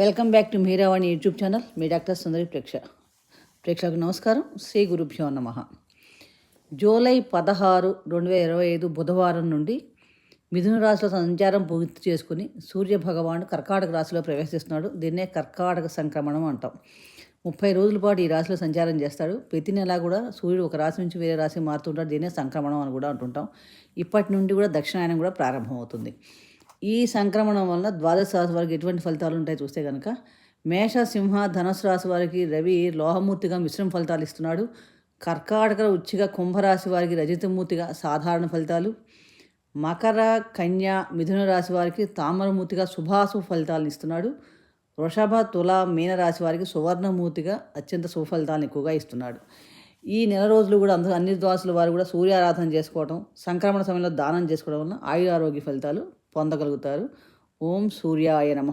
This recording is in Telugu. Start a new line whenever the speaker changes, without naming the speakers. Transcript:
Welcome back to Meeravani YouTube channel. Me doctor Sundari ప్రేక్ష ప్రేక్షకు నమస్కారం. శ్రీ గురుభ్యో నమ. జూలై పదహారు రెండు వేల ఇరవై ఐదు బుధవారం నుండి మిథున రాశిలో సంచారం పూర్తి చేసుకుని సూర్య భగవానుడు కర్కాటక రాశిలో ప్రవేశిస్తున్నాడు. దీన్నే కర్కాటక సంక్రమణం అంటాం. ముప్పై రోజుల పాటు ఈ రాశిలో సంచారం చేస్తాడు. ప్రతి నెల కూడా సూర్యుడు ఒక రాశి నుంచి వేరే రాశి మారుతుంటాడు. దీన్నే సంక్రమణం అని కూడా అంటుంటాం. ఇప్పటి నుండి కూడా దక్షిణాయనం కూడా ప్రారంభమవుతుంది. ఈ సంక్రమణం వల్ల ద్వాదశ రాశి వారికి ఎటువంటి ఫలితాలు ఉంటాయి చూస్తే కనుక మేష సింహ ధనుసు రాశి వారికి రవి లోహమూర్తిగా మిశ్రమ ఫలితాలు ఇస్తున్నాడు. కర్కాటక ఉచ్చిగా కుంభరాశి వారికి రజితమూర్తిగా సాధారణ ఫలితాలు. మకర కన్య మిథున రాశి వారికి తామరమూర్తిగా శుభాశుభ ఫలితాలను ఇస్తున్నాడు. వృషభ తుల మీనరాశి వారికి సువర్ణమూర్తిగా అత్యంత శుభ ఫలితాలను ఎక్కువగా ఇస్తున్నాడు. ఈ నెల రోజులు కూడా అందరూ అన్ని ద్వాసుల వారు కూడా సూర్యారాధన చేసుకోవడం సంక్రమణ సమయంలో దానం చేసుకోవడం వలన ఆయురారోగ్య ఫలితాలు పొందగలుగుతారు. ఓం సూర్యాయ నమ.